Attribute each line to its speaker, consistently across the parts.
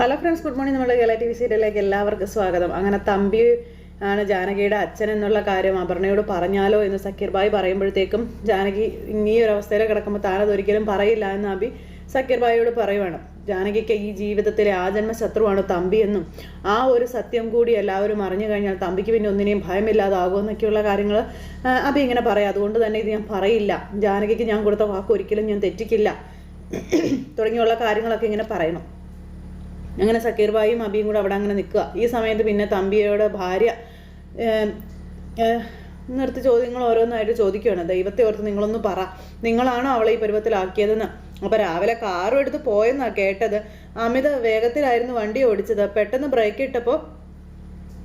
Speaker 1: Hello friends good morning നമ്മുടെ Kerala T V സീരിയലിലേക്ക് എല്ലാവർക്കും സ്വാഗതം. അങ്ങനെ തമ്പി ആണ് ജാനകിയുടെ അച്ഛൻ എന്നുള്ള കാര്യം അപർണയോട് പറഞ്ഞാലോ എന്ന് സക്കീർ ബായി പറയുമ്പോഴത്തേക്കും ജാനകി ഈ ഒരു അവസ്ഥയിൽ കിടക്കുമ്പോൾ താനത് പറയില്ല എന്ന് അബി സക്കീർ ബായിയോട് പറയുവാണ്. ജാനകിക്ക് ഈ ജീവിതത്തിലെ ആജന്മ ശത്രുവാണ് തമ്പി എന്നും ആ ഒരു സത്യം കൂടി എല്ലാവരും അറിഞ്ഞു കഴിഞ്ഞാൽ തമ്പിക്ക് പിന്നെ ഒന്നിനെയും ഭയമില്ലാതാകുമെന്നൊക്കെയുള്ള കാര്യങ്ങൾ അബി ഇങ്ങനെ പറയാം. അതുകൊണ്ട് തന്നെ ഇത് ഞാൻ പറയില്ല. ജാനകിക്ക് ഞാൻ കൊടുത്ത വാക്ക് ഒരിക്കലും ഞാൻ തെറ്റിക്കില്ല. തുടങ്ങിയുള്ള കാര്യങ്ങളൊക്കെ ഇങ്ങനെ പറയണം. അങ്ങനെ സക്കീർ ബായും അബിയും കൂടെ അവിടെ അങ്ങനെ നിൽക്കുക. ഈ സമയത്ത് പിന്നെ തമ്പിയുടെ ഭാര്യ നിർത്തി ചോദ്യങ്ങൾ ഓരോന്നായിട്ട് ചോദിക്കുകയാണ്. ദൈവത്തെ ഓർത്ത് നിങ്ങളൊന്ന് പറ. നിങ്ങളാണോ അവളെ ഈ പരുവത്തിലാക്കിയതെന്ന്? അപ്പോൾ രാവിലെ കാറും എടുത്ത് പോയെന്നാണ് കേട്ടത്. അമിത വേഗത്തിലായിരുന്നു വണ്ടി ഓടിച്ചത്. പെട്ടെന്ന് ബ്രേക്ക് ഇട്ടപ്പോൾ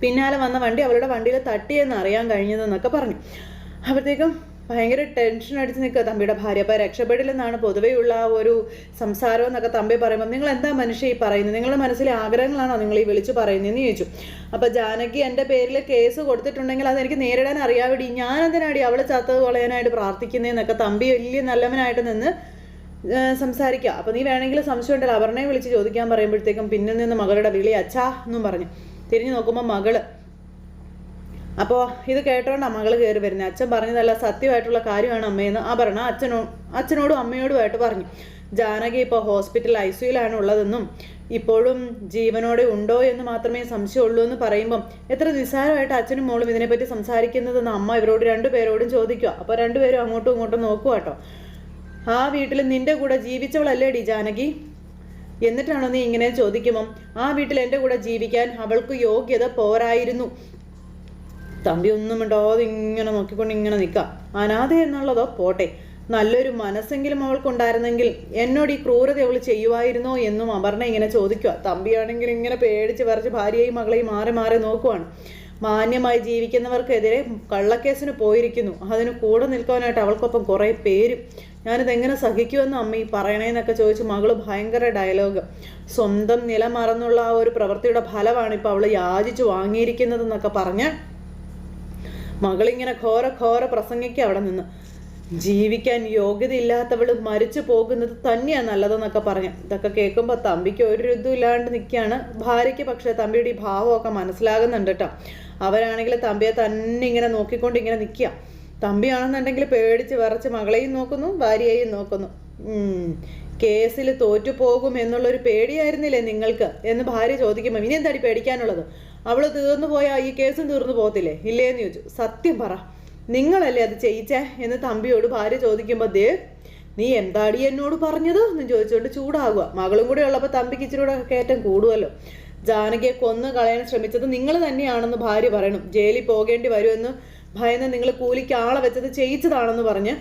Speaker 1: പിന്നാലെ വന്ന വണ്ടി അവളുടെ വണ്ടിയിൽ തട്ടിയെന്ന് അറിയാൻ കഴിഞ്ഞതെന്നൊക്കെ പറഞ്ഞു. അപ്പോഴത്തേക്കും ഭയങ്കര ടെൻഷൻ അടിച്ച് നിൽക്കുക. തമ്പിയുടെ ഭാര്യ. അപ്പോൾ രക്ഷപ്പെടില്ലെന്നാണ് പൊതുവെയുള്ള ആ ഒരു സംസാരം എന്നൊക്കെ തമ്പി പറയുമ്പോൾ നിങ്ങൾ എന്താ മനുഷ്യ ഈ പറയുന്നത്? നിങ്ങളുടെ മനസ്സിലെ ആഗ്രഹങ്ങളാണോ നിങ്ങൾ ഈ വിളിച്ച് പറയുന്നതെന്ന് ചോദിച്ചു. അപ്പോൾ ജാനകി എന്റെ പേരിൽ കേസ് കൊടുത്തിട്ടുണ്ടെങ്കിൽ അതെനിക്ക് നേരിടാൻ അറിയാവിടി. ഞാൻ എന്തിനാടി അവളെ ചത്തത് കൊളയാനായിട്ട് പ്രാർത്ഥിക്കുന്നതെന്നൊക്കെ തമ്പി വലിയ നല്ലവനായിട്ട് നിന്ന് സംസാരിക്കുക. അപ്പോൾ നീ വേണമെങ്കിൽ സംശയം ഉണ്ടല്ലോ. അപർണയെ വിളിച്ച് ചോദിക്കാൻ പറയുമ്പോഴത്തേക്കും പിന്നിൽ നിന്ന് മകളുടെ വിളി അച്ഛാ എന്നും പറഞ്ഞു. തിരിഞ്ഞു നോക്കുമ്പോൾ മകൾ അപ്പോൾ ഇത് കേട്ടോണ്ട് അമ്മകൾ കയറി വരുന്നത് അച്ഛൻ പറഞ്ഞതല്ല സത്യമായിട്ടുള്ള കാര്യമാണ് അമ്മയെന്ന് അപർണ അച്ഛനോ അച്ഛനോടും അമ്മയോടുമായിട്ട് പറഞ്ഞു. ജാനകി ഇപ്പോൾ ഹോസ്പിറ്റൽ ഐ സിയുലാണ് ഉള്ളതെന്നും ഇപ്പോഴും ജീവനോടെ ഉണ്ടോ എന്ന് മാത്രമേ സംശയമുള്ളൂ എന്ന് പറയുമ്പം എത്ര നിസ്സാരമായിട്ട് അച്ഛനും മോളും ഇതിനെപ്പറ്റി സംസാരിക്കുന്നതെന്ന് അമ്മ ഇവരോട് രണ്ടുപേരോടും ചോദിക്കുക അപ്പോൾ രണ്ടുപേരും അങ്ങോട്ടും ഇങ്ങോട്ടും നോക്കുക കേട്ടോ. ആ വീട്ടിൽ നിന്റെ കൂടെ ജീവിച്ചവളല്ലേ ഡി ജാനകി? എന്നിട്ടാണോ നീ ഇങ്ങനെ ചോദിക്കുമ്പം ആ വീട്ടിൽ എന്റെ കൂടെ ജീവിക്കാൻ അവൾക്ക് യോഗ്യത പോരായിരുന്നു. തമ്പി ഒന്നും മിണ്ടാതെ ഇങ്ങനെ നോക്കിക്കൊണ്ട് ഇങ്ങനെ നിൽക്കാം അനാഥ എന്നുള്ളതോ പോട്ടെ. നല്ലൊരു മനസ്സെങ്കിലും അവൾക്കുണ്ടായിരുന്നെങ്കിൽ എന്നോട് ഈ ക്രൂരത അവൾ ചെയ്യുമായിരുന്നോ എന്നും അപർണ ഇങ്ങനെ ചോദിക്കുക തമ്പിയാണെങ്കിൽ ഇങ്ങനെ പേടിച്ച് പറിച്ച് ഭാര്യയെയും മകളെയും മാറി മാറി നോക്കുവാണ്. മാന്യമായി ജീവിക്കുന്നവർക്കെതിരെ കള്ളക്കേസിന് പോയിരിക്കുന്നു. അതിന് കൂടെ നിൽക്കാനായിട്ട് അവൾക്കൊപ്പം കുറേ പേരും. ഞാനിത് എങ്ങനെ സഹിക്കുമെന്ന് അമ്മ ഈ പറയണേന്നൊക്കെ ചോദിച്ച് മകൾ ഭയങ്കര ഡയലോഗ് സ്വന്തം നില മറന്നുള്ള ആ ഒരു പ്രവൃത്തിയുടെ ഫലമാണ് ഇപ്പോൾ അവൾ യാചിച്ചു വാങ്ങിയിരിക്കുന്നതെന്നൊക്കെ പറഞ്ഞ് മകളിങ്ങനെ ഘോര ഘോര പ്രസംഗിക്കുക അവിടെ നിന്ന്. ജീവിക്കാൻ യോഗ്യതയില്ലാത്തവൾ മരിച്ചു പോകുന്നത് തന്നെയാണ് നല്ലതെന്നൊക്കെ പറഞ്ഞു. ഇതൊക്കെ കേൾക്കുമ്പോൾ തമ്പിക്ക് ഒരു ഇതും ഇല്ലാണ്ട് നിൽക്കുകയാണ് ഭാര്യയ്ക്ക് പക്ഷേ തമ്പിയുടെ ഈ ഭാവമൊക്കെ മനസ്സിലാകുന്നുണ്ട് കേട്ടോ. അവരാണെങ്കിൽ തമ്പിയെ തന്നെ ഇങ്ങനെ നോക്കിക്കൊണ്ട് ഇങ്ങനെ നിൽക്കുക തമ്പിയാണെന്നുണ്ടെങ്കിൽ പേടിച്ച് വിറച്ച് മകളെയും നോക്കുന്നു ഭാര്യയെയും നോക്കുന്നു. കേസിൽ തോറ്റു പോകും എന്നുള്ളൊരു പേടിയായിരുന്നില്ലേ നിങ്ങൾക്ക്? എന്ന് ഭാര്യ ചോദിക്കുമ്പോൾ ഇനി എന്താടി പേടിക്കാനുള്ളത്? അവൾ തീർന്നു പോയാൽ ഈ കേസും തീർന്നു പോകത്തില്ലേ? ഇല്ലേന്ന് ചോദിച്ചു. സത്യം പറ. നിങ്ങളല്ലേ അത് ചെയ്യിച്ചേ? എന്ന് തമ്പിയോട് ഭാര്യ ചോദിക്കുമ്പോൾ ദേ നീ എന്താടി എന്നോട് പറഞ്ഞത്? എന്ന് ചോദിച്ചുകൊണ്ട് ചൂടാകുക. മകളും കൂടെ ഉള്ളപ്പോൾ തമ്പിക്ക് ഇച്ചിരി കൂടെ കയറ്റം കൂടുമല്ലോ ജാനകിയെ കൊന്നു കളയാൻ ശ്രമിച്ചത് നിങ്ങൾ തന്നെയാണെന്ന് ഭാര്യ പറയണം. ജയിലിൽ പോകേണ്ടി വരുമെന്ന് ഭയന്ന് നിങ്ങൾ കൂലിക്ക് ആളെ വെച്ചത് ചെയ്യിച്ചതാണെന്ന് പറഞ്ഞ്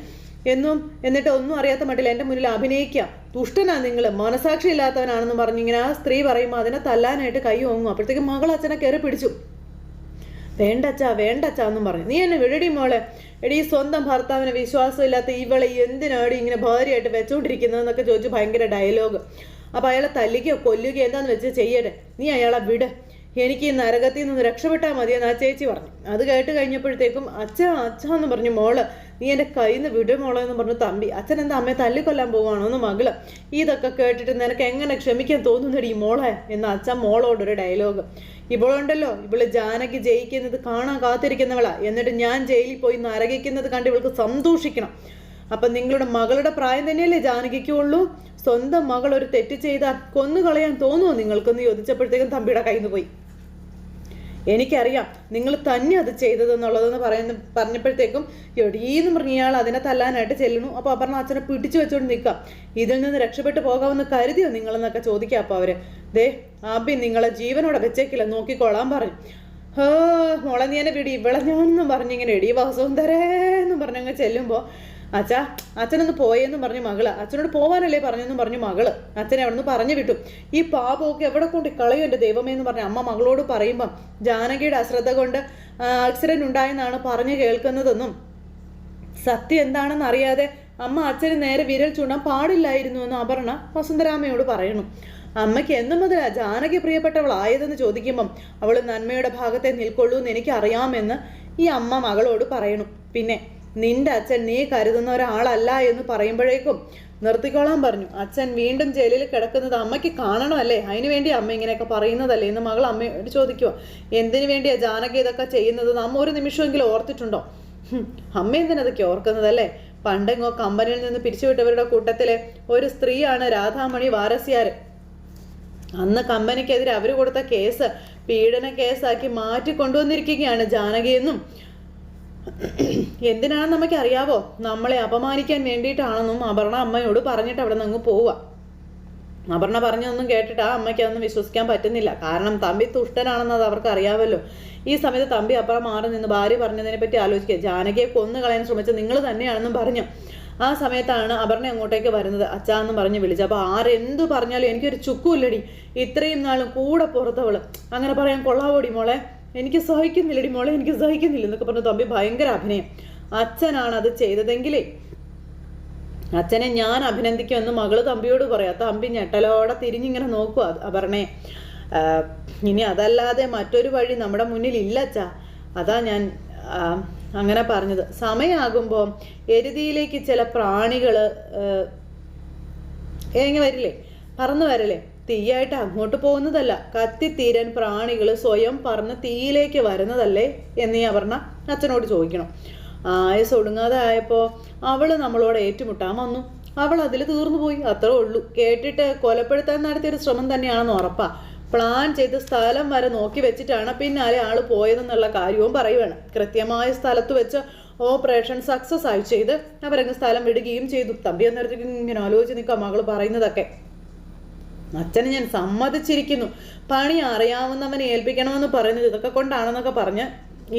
Speaker 1: എന്നും എന്നിട്ട് ഒന്നും അറിയാത്ത മട്ടിൽ എന്റെ മുന്നിൽ അഭിനയിക്കുക തുഷ്ടനാ നിങ്ങൾ മനസാക്ഷി ഇല്ലാത്തവനാണെന്ന് പറഞ്ഞിങ്ങനെ ആ സ്ത്രീ പറയുമ്പോൾ അതിനെ തല്ലാനായിട്ട് കൈ ഓങ്ങും. അപ്പോഴത്തേക്ക് മകൾ അച്ഛനെ കയറി പിടിച്ചു. വേണ്ടച്ചാ വേണ്ടച്ചാ എന്നും പറഞ്ഞു. നീ എന്നെ വിടടി മോളെ. എടി സ്വന്തം ഭർത്താവിന് വിശ്വാസമില്ലാത്ത ഇവളെ എന്തിനാടി ഇങ്ങനെ ഭാര്യയായിട്ട് വെച്ചോണ്ടിരിക്കുന്നതെന്നൊക്കെ ചോദിച്ചു ഭയങ്കര ഡയലോഗ് അപ്പോൾ അയാളെ തല്ലിക്കോ കൊല്ലുകയോ എന്താന്ന് വെച്ച് ചെയ്യട്ടെ. നീ അയാളെ വിട്. എനിക്ക് ഈ നരകത്തിൽ നിന്ന് രക്ഷപ്പെട്ടാൽ മതിയെന്ന് ആ ചേച്ചി പറഞ്ഞു. അത് കേട്ട് കഴിഞ്ഞപ്പോഴത്തേക്കും അച്ഛ അച്ഛ എന്ന് പറഞ്ഞു മോൾ. നീ എന്റെ കയ്യിൽ നിന്ന് വിടും മോളെ എന്ന് പറഞ്ഞു തമ്പി. അച്ഛൻ എന്താ അമ്മയെ തല്ലിക്കൊല്ലാൻ പോവുകയാണോ എന്ന് മകൾ. ഇതൊക്കെ കേട്ടിട്ട് നിനക്ക് എങ്ങനെ ക്ഷമിക്കാൻ തോന്നുന്നടി മോളെ? എന്ന് അച്ഛൻ മോളോടൊരു ഡയലോഗ്. ഇവളുണ്ടല്ലോ ഇവൾ ജാനകി ജയിക്കുന്നത് കാണാൻ കാത്തിരിക്കുന്നവളാ. എന്നിട്ട് ഞാൻ ജയിലിൽ പോയി നരകിക്കുന്നത് കണ്ട് ഇവൾക്ക് സന്തോഷിക്കണം. അപ്പം നിങ്ങളുടെ മകളുടെ പ്രായം തന്നെയല്ലേ ജാനകിക്കുള്ളൂ സ്വന്തം മകൾ ഒരു തെറ്റ് ചെയ്താൽ കൊന്നുകളയാൻ തോന്നുമോ നിങ്ങൾക്കെന്ന് ചോദിച്ചപ്പോഴത്തേക്കും തമ്പിയുടെ കയ്യിൽ നിന്ന് പോയി. എനിക്കറിയാം നിങ്ങൾ തന്നെ അത് ചെയ്തതെന്നുള്ളതെന്ന് പറയുന്ന പറഞ്ഞപ്പോഴത്തേക്കും എടീന്ന് ഇയാൾ അതിനെ തല്ലാനായിട്ട് ചെല്ലുന്നു. അപ്പോൾ അപർണ അച്ഛനെ പിടിച്ചു വെച്ചുകൊണ്ട് നിൽക്കാം. ഇതിൽ നിന്ന് രക്ഷപ്പെട്ടു പോകാമെന്ന് കരുതിയോ നിങ്ങളെന്നൊക്കെ ചോദിക്കാം അപ്പോൾ അവർ. ദേ ആബി നിങ്ങളെ ജീവനോടെ വെച്ചേക്കില്ല. നോക്കിക്കോളാൻ പറഞ്ഞു ഹേ മോളെ നീ എന്നെ പിടി ഇവളെ ഞാനെന്നും പറഞ്ഞിങ്ങനെ എടി വസുന്ധരേന്നും പറഞ്ഞങ്ങ് ചെല്ലുമ്പോൾ അച്ഛാ അച്ഛനൊന്ന് പോയെന്നും പറഞ്ഞു മകൾ. അച്ഛനോട് പോവാനല്ലേ പറഞ്ഞെന്നും പറഞ്ഞു മകൾ. അച്ഛനെ അവിടെ നിന്ന് പറഞ്ഞു വിട്ടു. ഈ പാപമൊക്കെ എവിടെ കൊണ്ട് കളയും എന്റെ ദൈവമേ എന്ന് പറഞ്ഞു അമ്മ മകളോട് പറയുമ്പം ജാനകിയുടെ അശ്രദ്ധ കൊണ്ട് ആക്സിഡന്റ് ഉണ്ടായെന്നാണ് പറഞ്ഞു കേൾക്കുന്നതെന്നും. സത്യം എന്താണെന്ന് അറിയാതെ അമ്മ അച്ഛന് നേരെ വിരൽ ചൂണ്ടാൻ പാടില്ലായിരുന്നു എന്ന് അപർണ വസുന്ധരാമയോട് പറയുന്നു. അമ്മയ്ക്ക് എന്നു മുതലാ ജാനകി പ്രിയപ്പെട്ടവളായതെന്ന് ചോദിക്കുമ്പം അവൾ നന്മയുടെ ഭാഗത്തെ നിൽക്കൊള്ളൂ എന്ന് എനിക്കറിയാമെന്ന് ഈ അമ്മ മകളോട് പറയണു പിന്നെ നിന്റെ അച്ഛൻ നീ കരുതുന്ന ഒരാളല്ല എന്ന് പറയുമ്പോഴേക്കും നിർത്തിക്കോളാൻ പറഞ്ഞു. അച്ഛൻ വീണ്ടും ജയിലിൽ കിടക്കുന്നത് അമ്മയ്ക്ക് കാണണമല്ലേ? അതിനു വേണ്ടി അമ്മ ഇങ്ങനെയൊക്കെ പറയുന്നതല്ലേ? എന്ന് മകൾ അമ്മയോട് ചോദിക്കുക എന്തിനു വേണ്ടിയാ ജാനകി ഇതൊക്കെ ചെയ്യുന്നത്? നമ്മ ഒരു നിമിഷമെങ്കിലും ഓർത്തിട്ടുണ്ടോ? അമ്മ എന്തിനതൊക്കെ ഓർക്കുന്നതല്ലേ? പണ്ടെങ്ങോ കമ്പനിയിൽ നിന്ന് പിരിച്ചുവിട്ടവരുടെ കൂട്ടത്തിലെ ഒരു സ്ത്രീയാണ് രാധാമണി വാരസ്യാർ അന്ന് കമ്പനിക്കെതിരെ അവർ കൊടുത്ത കേസ് പീഡന കേസാക്കി മാറ്റി കൊണ്ടുവന്നിരിക്കുകയാണ് ജാനകിയെന്നും എന്തിനാണെന്ന് നമുക്ക് അറിയാവോ നമ്മളെ അപമാനിക്കാൻ വേണ്ടിയിട്ടാണെന്നും അപർണ അമ്മയോട് പറഞ്ഞിട്ട് അവിടെ നിന്ന് അങ്ങ് പോവുക. അപർണ പറഞ്ഞതൊന്നും കേട്ടിട്ട് ആ അമ്മയ്ക്ക് അതൊന്നും വിശ്വസിക്കാൻ പറ്റുന്നില്ല. കാരണം തമ്പി തുഷ്ടനാണെന്ന് അത് അവർക്ക് അറിയാമല്ലോ ഈ സമയത്ത് തമ്പി അപ്പുറം മാറി നിന്ന് ഭാര്യ പറഞ്ഞതിനെ പറ്റി ആലോചിക്കുക. ജാനകിയെ കൊന്നു കളയാൻ ശ്രമിച്ച നിങ്ങൾ തന്നെയാണെന്നും പറഞ്ഞു. ആ സമയത്താണ് അപർണ അങ്ങോട്ടേക്ക് വരുന്നത്. അച്ഛാന്നും പറഞ്ഞ് വിളിച്ചു അപ്പോൾ ആരെന്തു പറഞ്ഞാലും എനിക്കൊരു ചുക്കുമില്ലടി. ഇത്രയും നാളും കൂടെ പുറത്തവൾ. അങ്ങനെ പറയാൻ കൊള്ളാവോടി മോളെ? എനിക്ക് സഹിക്കുന്നില്ലടി മോളെ എനിക്ക് സഹിക്കുന്നില്ല എന്നൊക്കെ പറഞ്ഞു തമ്പി ഭയങ്കര അഭിനയം. അച്ഛനാണ് അത് ചെയ്തതെങ്കിലേ അച്ഛനെ ഞാൻ അഭിനന്ദിക്കുമെന്ന് മകൾ തമ്പിയോട് പറയാം. തമ്പി ഞെട്ടലോടെ തിരിഞ്ഞിങ്ങനെ നോക്കുക അപർണേ. ഇനി അതല്ലാതെ മറ്റൊരു വഴി നമ്മുടെ മുന്നിൽ ഇല്ല അച്ഛാ. അതാ ഞാൻ അങ്ങനെ പറഞ്ഞത്. സമയമാകുമ്പോൾ എരുതിയിലേക്ക് ചില പ്രാണികൾ ഏങ്ങ വരില്ലേ? പറന്നു വരല്ലേ? തീയായിട്ട് അങ്ങോട്ട് പോകുന്നതല്ല. കത്തിത്തീരാൻ പ്രാണികൾ സ്വയം പറഞ്ഞ തീയിലേക്ക് വരുന്നതല്ലേ എന്ന് പറഞ്ഞ അച്ഛനോട് ചോദിക്കണം. ആയസ് ഒടുങ്ങാതെ ആയപ്പോൾ അവൾ നമ്മളോട് ഏറ്റുമുട്ടാൻ വന്നു. അവൾ അതിൽ തീർന്നു പോയി. അത്രേ ഉള്ളൂ. കേട്ടിട്ട് കൊലപ്പെടുത്താൻ നടത്തിയൊരു ശ്രമം തന്നെയാണെന്ന് ഉറപ്പാ. പ്ലാൻ ചെയ്ത് സ്ഥലം വരെ നോക്കി വെച്ചിട്ടാണ് പിന്നാലെ ആൾ പോയതെന്നുള്ള കാര്യവും പറയുവാണ്. കൃത്യമായ സ്ഥലത്ത് വെച്ച് ഓപ്പറേഷൻ സക്സസ് ആയി ചെയ്ത് അവരങ്ങ് സ്ഥലം വിടുകയും ചെയ്തു. തമ്പി അന്നേരത്തേക്ക് ഇങ്ങനെ ആലോചിച്ച് നിൽക്കാം മകൾ പറയുന്നതൊക്കെ. അച്ഛനെ ഞാൻ സമ്മതിച്ചിരിക്കുന്നു. പണി അറിയാവുന്നവനെ ഏൽപ്പിക്കണമെന്ന് പറയുന്നത് ഇതൊക്കെ കൊണ്ടാണെന്നൊക്കെ പറഞ്ഞ്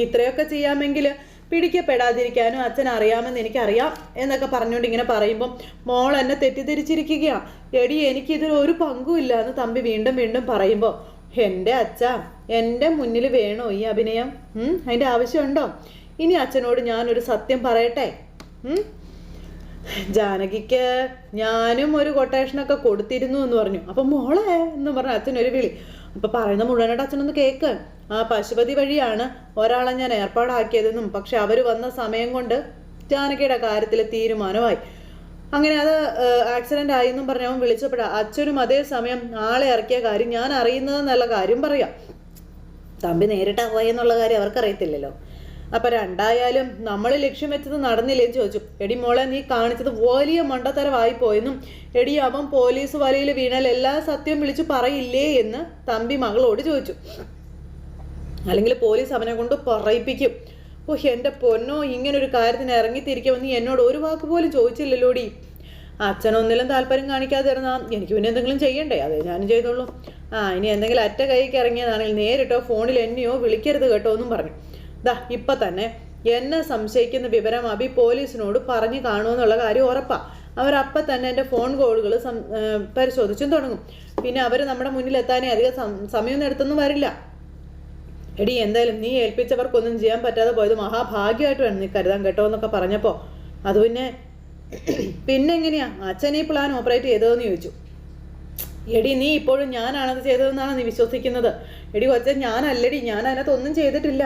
Speaker 1: ഇത്രയൊക്കെ ചെയ്യാമെങ്കിൽ പിടിക്കപ്പെടാതിരിക്കാനും അച്ഛൻ അറിയാമെന്ന് എനിക്കറിയാം എന്നൊക്കെ പറഞ്ഞുകൊണ്ട് ഇങ്ങനെ പറയുമ്പം മോൾ എന്നെ തെറ്റിദ്ധരിച്ചിരിക്കുകയാ. എടി എനിക്കിതിൽ ഒരു പങ്കുമില്ല എന്ന് തമ്പി വീണ്ടും വീണ്ടും പറയുമ്പോൾ എന്റെ അച്ഛ എന്റെ മുന്നിൽ വേണോ ഈ അഭിനയം? അതിന്റെ ആവശ്യമുണ്ടോ? ഇനി അച്ഛനോട് ഞാനൊരു സത്യം പറയട്ടെ? ജാനകിക്ക് ഞാനും ഒരു കൊട്ടേഷനൊക്കെ കൊടുത്തിരുന്നു എന്ന് പറഞ്ഞു. അപ്പൊ മോളെ എന്ന് പറഞ്ഞ അച്ഛനൊരു വിളി. അപ്പൊ പറയുന്ന മുഴുവനായിട്ട് അച്ഛനൊന്ന് കേക്ക്. ആ പശുപതി വഴിയാണ് ഒരാളെ ഞാൻ ഏർപ്പാടാക്കിയതെന്നും പക്ഷെ അവർ വന്ന സമയം കൊണ്ട് ജാനകിയുടെ കാര്യത്തിൽ തീരുമാനമായി. അങ്ങനെ അത് ആക്സിഡന്റ് ആയി എന്നും പറഞ്ഞ് അവൻ വിളിച്ചപ്പോഴാ അച്ഛനും അതേ സമയം ആളെ ഇറക്കിയ കാര്യം ഞാൻ അറിയുന്നത് അറിയുന്നതെന്നുള്ള കാര്യം പറയാം. തമ്പി നേരിട്ടാ പോയെന്നുള്ള കാര്യം അവർക്കറിയത്തില്ലല്ലോ. അപ്പൊ രണ്ടായാലും നമ്മൾ ലക്ഷ്യം വെച്ചത് നടന്നില്ലേന്ന് ചോദിച്ചു. എടി മോളെ നീ കാണിച്ചത് വലിയ മണ്ടത്തരമായി പോയെന്നും എടി അവൻ പോലീസ് വലയിൽ വീണാൽ എല്ലാ സത്യവും വിളിച്ചു പറയില്ലേ എന്ന് തമ്പി മകളോട് ചോദിച്ചു. അല്ലെങ്കിൽ പോലീസ് അവനെ കൊണ്ട് പറയിപ്പിക്കും. ഓ എന്റെ പൊന്നോ ഇങ്ങനെ ഒരു കാര്യത്തിന് ഇറങ്ങിത്തിരിക്കുമെന്ന് എന്നോട് ഒരു വാക്ക് പോലും ചോദിച്ചില്ലല്ലോടി. അച്ഛനൊന്നിലും താല്പര്യം കാണിക്കാതെ ഇരുന്നാ എനിക്ക് പിന്നെ എന്തെങ്കിലും ചെയ്യണ്ടേ? അതെ ഞാനും ചെയ്തോളൂ. ആ ഇനി എന്തെങ്കിലും അറ്റ കൈക്ക് ഇറങ്ങിയതാണെങ്കിൽ നേരിട്ടോ ഫോണിൽ എന്നെയോ വിളിക്കരുത് കേട്ടോ എന്നും പറഞ്ഞു. ദാ ഇപ്പൊ തന്നെ എന്നെ സംശയിക്കുന്ന വിവരം അബി പോലീസിനോട് പറഞ്ഞു കാണുമെന്നുള്ള കാര്യം ഉറപ്പാ. അവരപ്പം തന്നെ എന്റെ ഫോൺ കോളുകൾ പരിശോധിച്ചും തുടങ്ങും. പിന്നെ അവർ നമ്മുടെ മുന്നിൽ എത്താനേ അധികം സമയം എടുത്തൊന്നും വരില്ല. എടി എന്തായാലും നീ ഏൽപ്പിച്ചവർക്കൊന്നും ചെയ്യാൻ പറ്റാതെ പോയത് മഹാഭാഗ്യമായിട്ട് വേണം നീ കരുതാൻ കേട്ടോ എന്നൊക്കെ പറഞ്ഞപ്പോൾ അത് പിന്നെ പിന്നെ എങ്ങനെയാ അച്ഛൻ ഈ പ്ലാൻ ഓപ്പറേറ്റ് ചെയ്തതെന്ന് ചോദിച്ചു. എടി നീ ഇപ്പോഴും ഞാനാണത് ചെയ്തതെന്നാണ് നീ വിശ്വസിക്കുന്നത്? എടി കൊച്ചൻ ഞാനല്ലടി. ഞാൻ അതിനകത്ത് ഒന്നും ചെയ്തിട്ടില്ല.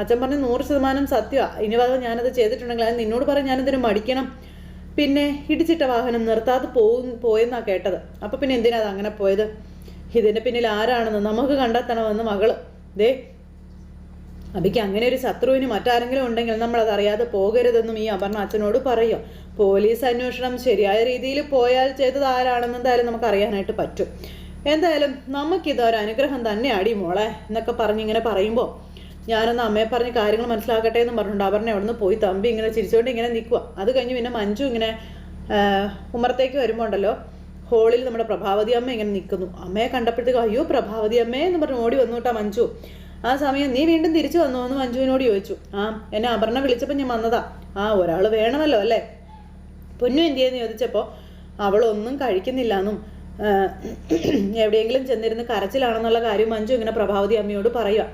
Speaker 1: അച്ഛൻ പറഞ്ഞ നൂറ് ശതമാനം സത്യമാണ് ഇനി വരെ ഞാനത് ചെയ്തിട്ടുണ്ടെങ്കിൽ അത് നിന്നോട് പറഞ്ഞ് ഞാനതിന് മടിക്കണം. പിന്നെ ഇടിച്ചിട്ട വാഹനം നിർത്താതെ പോകും പോയെന്നാണ് കേട്ടത്. അപ്പം പിന്നെ എന്തിനാ അത് അങ്ങനെ പോയത്? ഇതിന്റെ പിന്നിൽ ആരാണെന്ന് നമുക്ക് കണ്ടെത്തണമെന്ന് മകൾ. ദേ അബിക്ക് അങ്ങനെ ഒരു ശത്രുവിന് മറ്റാരെങ്കിലും ഉണ്ടെങ്കിൽ നമ്മൾ അത് അറിയാതെ പോകരുതെന്നും ഈ അപർണ അച്ഛനോട് പറയും. പോലീസ് അന്വേഷണം ശരിയായ രീതിയിൽ പോയാൽ ചെയ്തത് ആരാണെന്ന് എന്തായാലും നമുക്ക് അറിയാനായിട്ട് പറ്റും. എന്തായാലും നമുക്കിതൊരു അനുഗ്രഹം തന്നെ അടി മോളെ എന്നൊക്കെ പറഞ്ഞിങ്ങനെ പറയുമ്പോൾ ഞാനൊന്ന് അമ്മയെ പറഞ്ഞ് കാര്യങ്ങൾ മനസ്സിലാക്കട്ടെ എന്ന് പറഞ്ഞിട്ടുണ്ട്. അപർണ അവിടുന്ന് പോയി. തമ്പി ഇങ്ങനെ ചിരിച്ചുകൊണ്ട് ഇങ്ങനെ നിൽക്കുക അത് കഴിഞ്ഞ് പിന്നെ മഞ്ജു ഇങ്ങനെ ഉമ്മറത്തേക്ക് വരുമ്പോൾ ഉണ്ടല്ലോ ഹോളിൽ നമ്മുടെ പ്രഭാവതി അമ്മ ഇങ്ങനെ നിൽക്കുന്നു അമ്മയെ കണ്ടപ്പോഴത്തേക്ക് അയ്യോ പ്രഭാവതി അമ്മേ എന്ന് പറഞ്ഞ് ഓടി വന്നു കേട്ടാ മഞ്ജു. ആ സമയം നീ വീണ്ടും തിരിച്ചു വന്നു എന്ന് മഞ്ജുവിനോട് ചോദിച്ചു. ആ എന്നെ അപർണ വിളിച്ചപ്പോൾ ഞാൻ വന്നതാ. ആ ഒരാൾ വേണമല്ലോ അല്ലേ? പൊന്നു എന്തിയെന്ന് ചോദിച്ചപ്പോൾ അവളൊന്നും കഴിക്കുന്നില്ല എന്നും എവിടെയെങ്കിലും ചെന്നിരുന്ന് കരച്ചിലാണെന്നുള്ള കാര്യം മഞ്ജു ഇങ്ങനെ പ്രഭാവതി അമ്മയോട് പറയുക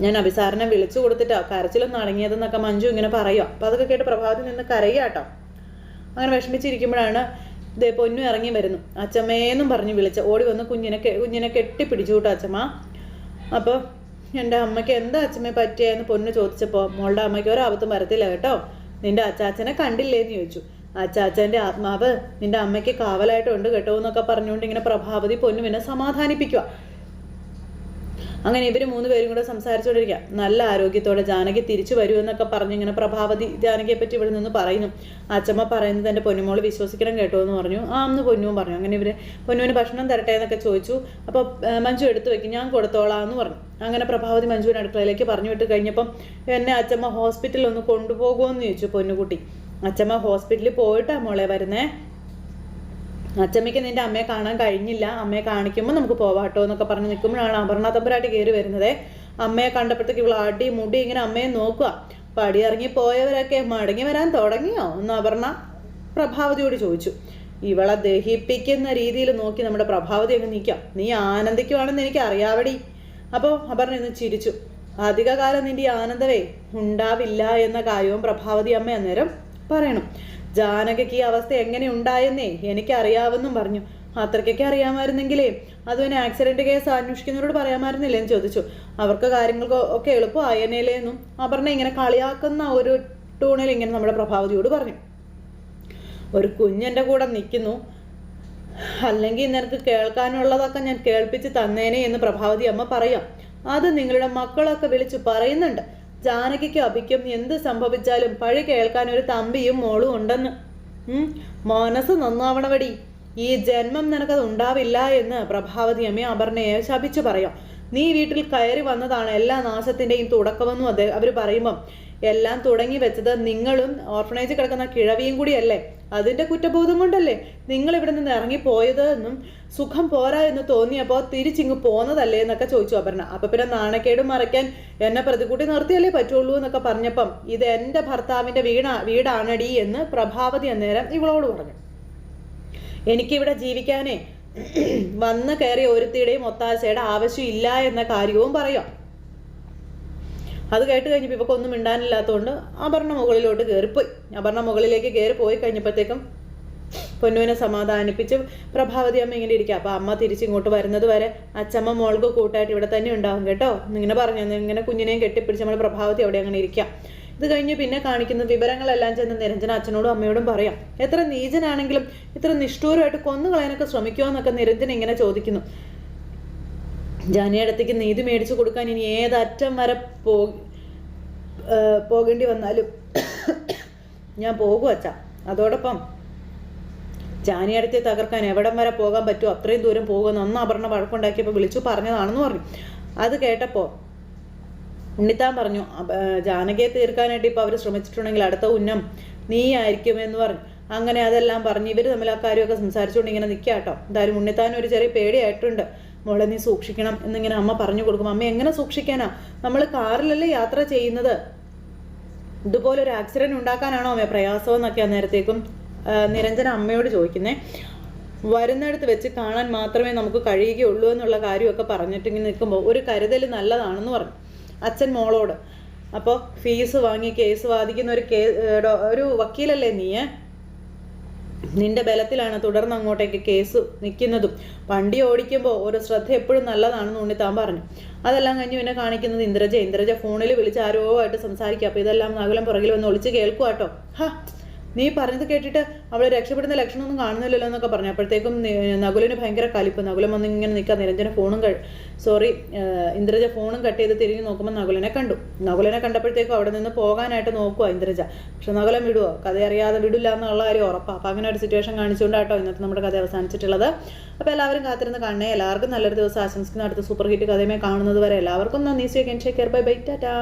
Speaker 1: ഞാൻ അഭിസാറിനെ വിളിച്ചു കൊടുത്തിട്ടോ കരച്ചിലൊന്നും അടങ്ങിയതെന്നൊക്കെ മഞ്ജു ഇങ്ങനെ പറയുക അപ്പോൾ അതൊക്കെ കേട്ട് പ്രഭാതത്തിൽ നിന്ന് കരയാട്ടോ. അങ്ങനെ വിഷമിച്ചിരിക്കുമ്പോഴാണ് ദേ പൊന്നു ഇറങ്ങി വരുന്നു. അച്ചമ്മേന്നും പറഞ്ഞ് വിളിച്ച ഓടി വന്ന് കുഞ്ഞിനെ കുഞ്ഞിനെ കെട്ടിപ്പിടിച്ചു കൂട്ടോ അച്ചമ്മ അപ്പോൾ എന്റെ അമ്മയ്ക്ക് എന്താ അച്ഛമ്മ പറ്റിയെന്ന് പൊന്നു ചോദിച്ചപ്പോൾ മോളുടെ അമ്മയ്ക്ക് ഒരാപത്തും വരത്തില്ല കേട്ടോ. നിന്റെ അച്ചാച്ചനെ കണ്ടില്ലേന്ന് ചോദിച്ചു. അച്ചാച്ചന്റെ ആത്മാവ് നിന്റെ അമ്മയ്ക്ക് കാവലായിട്ടുണ്ട് കേട്ടോ എന്നൊക്കെ പറഞ്ഞുകൊണ്ട് ഇങ്ങനെ പ്രഭാവതി പൊന്നുവിനെ സമാധാനിപ്പിക്കുക അങ്ങനെ ഇവർ മൂന്ന് പേരും കൂടെ സംസാരിച്ചുകൊണ്ടിരിക്കുക നല്ല ആരോഗ്യത്തോടെ ജാനകി തിരിച്ചു വരൂ എന്നൊക്കെ പറഞ്ഞു ഇങ്ങനെ പ്രഭാവതി ജാനകിയെ പറ്റി ഇവിടെ നിന്ന് പറയുന്നു. അച്ഛമ്മ പറയുന്നത് എന്റെ പൊന്നുമോൾ വിശ്വസിക്കണം കേട്ടോ എന്ന് പറഞ്ഞു. ആ അന്ന് പൊന്നുവും പറഞ്ഞു. അങ്ങനെ ഇവർ പൊന്നുവിന് ഭക്ഷണം തരട്ടെ എന്നൊക്കെ ചോദിച്ചു. അപ്പോൾ മഞ്ജു എടുത്തു വെക്കും ഞാൻ കൊടുത്തോളാം എന്ന് പറഞ്ഞു. അങ്ങനെ പ്രഭാവതി മഞ്ജുവിന് അടുക്കളയിലേക്ക് പറഞ്ഞു വിട്ട് കഴിഞ്ഞപ്പം എന്നെ അച്ഛമ്മ ഹോസ്പിറ്റലിൽ ഒന്ന് കൊണ്ടുപോകുമെന്ന് ചോദിച്ചു പൊന്നുകുട്ടി. അച്ഛമ്മ ഹോസ്പിറ്റലിൽ പോയിട്ടാ മോളെ വരുന്നേ? അച്ചമ്മയ്ക്ക് നിന്റെ അമ്മയെ കാണാൻ കഴിഞ്ഞില്ല. അമ്മയെ കാണിക്കുമ്പോൾ നമുക്ക് പോവാട്ടോ എന്നൊക്കെ പറഞ്ഞ് നിൽക്കുമ്പോഴാണ് അപർണ കയറി വരുന്നത്. അമ്മയെ കണ്ടപ്പോഴത്തേക്ക് ഇവൾ അടി മുടി ഇങ്ങനെ അമ്മയെ നോക്കുക. പടി ഇറങ്ങി പോയവരൊക്കെ മടങ്ങി വരാൻ തുടങ്ങിയോ എന്ന് അപർണ പ്രഭാവതിയോട് ചോദിച്ചു. ഇവളെ ദഹിപ്പിക്കുന്ന രീതിയിൽ നോക്കി നമ്മുടെ പ്രഭാവതി അങ്ങ് നിൽക്കാം. നീ ആനന്ദിക്കുവാണെന്ന് എനിക്ക് അറിയാവടി. അപ്പോൾ അപർണ ഇന്ന് ചിരിച്ചു. അധികകാലം നിന്റെ ആനന്ദവേ ഉണ്ടാവില്ല എന്ന കാര്യവും പ്രഭാവതി അമ്മ അന്നേരം പറയണം. ജാനകയ്ക്ക് ഈ അവസ്ഥ എങ്ങനെ ഉണ്ടായെന്നേ എനിക്കറിയാവെന്നും പറഞ്ഞു. അത്രയ്ക്കൊക്കെ അറിയാമായിരുന്നെങ്കിലേ അതും ആക്സിഡന്റ് കേസ് അന്വേഷിക്കുന്നവരോട് പറയാമായിരുന്നില്ലേ എന്ന് ചോദിച്ചു. അവർക്ക് കാര്യങ്ങൾക്ക് ഒക്കെ എളുപ്പമായനേലേ എന്നും അപർണ ഇങ്ങനെ കളിയാക്കുന്ന ഒരു ടൂണിൽ ഇങ്ങനെ നമ്മുടെ പ്രഭാവതിയോട് പറഞ്ഞു. ഒരു കുഞ്ഞെന്റെ കൂടെ നിൽക്കുന്നു. അല്ലെങ്കിൽ നിനക്ക് കേൾക്കാനുള്ളതൊക്കെ ഞാൻ കേൾപ്പിച്ച് തന്നേനെ എന്ന് പ്രഭാവതി അമ്മ പറയാം. അത് നിങ്ങളുടെ മക്കളൊക്കെ വിളിച്ചു പറയുന്നുണ്ട്. ജാനകിക്ക് അഭിക്കും എന്ത് സംഭവിച്ചാലും പഴി കേൾക്കാൻ ഒരു തമ്പിയും മോളും ഉണ്ടെന്ന്. മനസ്സ് നന്നാവണവടി. ഈ ജന്മം നിനക്കത് ഉണ്ടാവില്ല എന്ന് പ്രഭാവതി അമ്മ അപർണയെ ശപിച്ചു പറയാം. നീ വീട്ടിൽ കയറി വന്നതാണ് എല്ലാ നാശത്തിന്റെയും തുടക്കമെന്നും അവർ അവർ പറയുമ്പം എല്ലാം തുടങ്ങി വെച്ചത് നിങ്ങളും ഓർഫണേജ് കിടക്കുന്ന കിഴവിയും കൂടിയല്ലേ? അതിന്റെ കുറ്റബോധം കൊണ്ടല്ലേ നിങ്ങൾ ഇവിടെ നിന്ന് ഇറങ്ങിപ്പോയത് എന്നും സുഖം പോരാ എന്ന് തോന്നിയപ്പോൾ തിരിച്ചിങ്ങ് പോന്നതല്ലേ എന്നൊക്കെ ചോദിച്ചു അപർണ. അപ്പം പിന്നെ നാണക്കേട് മറയ്ക്കാൻ എന്നെ പ്രതികൂട്ടി നിർത്തിയല്ലേ പറ്റുള്ളൂ എന്നൊക്കെ പറഞ്ഞപ്പം ഇത് എന്റെ ഭർത്താവിന്റെ വീണ വീടാണടി എന്ന് പ്രഭാവതി അന്നേരം ഇവളോട് പറഞ്ഞു. എനിക്കിവിടെ ജീവിക്കാനേ വന്ന് കയറിയ ഒരുത്തിയുടെയും ഒത്താശയുടെ ആവശ്യമില്ല എന്ന കാര്യവും പറയാം. അത് കേട്ട് കഴിഞ്ഞപ്പോൾ ഇവക്കൊന്നും മിണ്ടാനില്ലാത്തതുകൊണ്ട് അപർണ മുകളിലോട്ട് കയറിപ്പോയി അപർണ മുകളിലേക്ക് കയറി പോയി കഴിഞ്ഞപ്പോഴത്തേക്കും പൊന്നുവിനെ സമാധാനിപ്പിച്ച് പ്രഭാവതി അമ്മ ഇങ്ങനെ ഇരിക്കുക അപ്പോൾ അമ്മ തിരിച്ചിങ്ങോട്ട് വരുന്നത് വരെ അച്ചമ്മ മോൾക്ക് കൂട്ടായിട്ട് ഇവിടെ തന്നെ ഉണ്ടാവും കേട്ടോ. ഇങ്ങനെ പറഞ്ഞു ഇങ്ങനെ കുഞ്ഞിനെയും കെട്ടിപ്പിടിച്ച് നമ്മൾ പ്രഭാവതി അവിടെ അങ്ങനെ ഇരിക്കുക ഇത് കഴിഞ്ഞ് പിന്നെ കാണിക്കുന്ന വിവരങ്ങളെല്ലാം ചെന്ന് നിരഞ്ജന അച്ഛനോടും അമ്മയോടും പറയാം. എത്ര നീചനാണെങ്കിലും ഇത്ര നിഷ്ഠൂരമായിട്ട് കൊന്നുകളയാനൊക്കെ ശ്രമിക്കുമോ എന്നൊക്കെ നിരഞ്ജന ഇങ്ങനെ ചോദിക്കുന്നു. ജാനിയടത്തേക്ക് നീതി മേടിച്ചു കൊടുക്കാൻ ഇനി ഏതറ്റം വരെ പോ പോകേണ്ടി വന്നാലും ഞാൻ പോകും അച്ഛ. അതോടൊപ്പം ജാനിയടത്തെ തകർക്കാൻ എവിടം വരെ പോകാൻ പറ്റുമോ? അത്രയും ദൂരം പോകുമെന്ന് അന്ന് അപർണ വഴക്കുണ്ടാക്കിയപ്പോൾ വിളിച്ചു പറഞ്ഞതാണെന്ന് പറഞ്ഞു. അത് കേട്ടപ്പോൾ ഉണ്ണിത്താൻ പറഞ്ഞു ജാനകയെ തീർക്കാനായിട്ട് ഇപ്പോൾ അവർ ശ്രമിച്ചിട്ടുണ്ടെങ്കിൽ അടുത്ത ഉന്നം നീ ആയിരിക്കും എന്ന് പറഞ്ഞു. അങ്ങനെ അതെല്ലാം പറഞ്ഞ് ഇവർ തമ്മിൽ ആ കാര്യമൊക്കെ സംസാരിച്ചുകൊണ്ട് ഇങ്ങനെ നിൽക്കുക കേട്ടോ. എന്തായാലും ഉണ്ണിത്താൻ ഒരു ചെറിയ പേടിയായിട്ടുണ്ട് മോളെ നീ സൂക്ഷിക്കണം എന്നിങ്ങനെ അമ്മ പറഞ്ഞു കൊടുക്കും. അമ്മ എങ്ങനെ സൂക്ഷിക്കാനാ? നമ്മൾ കാറിലല്ലേ യാത്ര ചെയ്യുന്നത്? ഇതുപോലെ ഒരു ആക്സിഡന്റ് ഉണ്ടാക്കാനാണോ അമ്മ പ്രയാസം എന്നൊക്കെയാ നേരത്തേക്കും നിരഞ്ജന അമ്മയോട് ചോദിക്കുന്നേ. വരുന്നിടത്ത് വെച്ച് കാണാൻ മാത്രമേ നമുക്ക് കഴിയുകയുള്ളൂ എന്നുള്ള കാര്യമൊക്കെ പറഞ്ഞിട്ട് ഇങ്ങനെ നിൽക്കുമ്പോൾ ഒരു കരുതൽ നല്ലതാണെന്ന് പറഞ്ഞു അച്ഛൻ മോളോട്. അപ്പോൾ ഫീസ് വാങ്ങി കേസ് വാദിക്കുന്ന ഒരു കേ ഒരു വക്കീലല്ലേ നീ നിന്റെ ബലത്തിലാണ് തുടർന്ന് അങ്ങോട്ടേക്ക് കേസ് നിൽക്കുന്നതും. വണ്ടി ഓടിക്കുമ്പോൾ ഓരോ ശ്രദ്ധ എപ്പോഴും നല്ലതാണെന്ന് ഉണ്ണിത്താൻ പറഞ്ഞു. അതെല്ലാം കഴിഞ്ഞ് പിന്നെ കാണിക്കുന്നത് ഇന്ദ്രജ. ഇന്ദ്രജ ഫോണിൽ വിളിച്ച് ആരോ ആയിട്ട് സംസാരിക്കുക അപ്പോൾ ഇതെല്ലാം നകുലം പുറകിൽ വന്ന് ഒളിച്ച് കേൾക്കുക കേട്ടോ ഹാ. നീ പറഞ്ഞത് കേട്ടിട്ട് അവൾ രക്ഷപ്പെടുന്ന ലക്ഷണമൊന്നും കാണുന്നില്ലല്ലോ എന്നൊക്കെ പറഞ്ഞു. അപ്പോഴത്തേക്കും നകുലിന് ഭയങ്കര കലിപ്പ്. നകുലം വന്ന് ഇങ്ങനെ നിൽക്കുക നിരഞ്ജന ഫോണും സോറി ഇന്ദ്രജ ഫോണും കട്ട് ചെയ്ത് തിരിഞ്ഞ് നോക്കുമ്പോൾ നകുലനെ കണ്ടു. നകുലനെ കണ്ടപ്പോഴത്തേക്കും അവിടെ നിന്ന് പോകാനായിട്ട് നോക്കുക ഇന്ദ്രജ. പക്ഷെ നകുലം വിടുവോ? കഥ അറിയാതെ വിടില്ല എന്നുള്ള കാര്യം ഉറപ്പാണ് അപ്പോൾ അങ്ങനെ ഒരു സിറ്റുവേഷൻ കാണിച്ചുകൊണ്ടാട്ടോ ഇന്നത്തെ നമ്മുടെ കഥ അവസാനിച്ചിട്ടുള്ളത്. അപ്പോൾ എല്ലാവരും കാത്തിരുന്ന് കാണണേ. എല്ലാവർക്കും നല്ലൊരു ദിവസം ആശംസിക്കുന്ന. അടുത്ത സൂപ്പർ ഹിറ്റ് കഥയുമേ കാണുന്നത് വരെ എല്ലാവർക്കും നന്ദി. സ്വീകരിച്ചേക്കർ ബൈ ബൈ ടാറ്റാ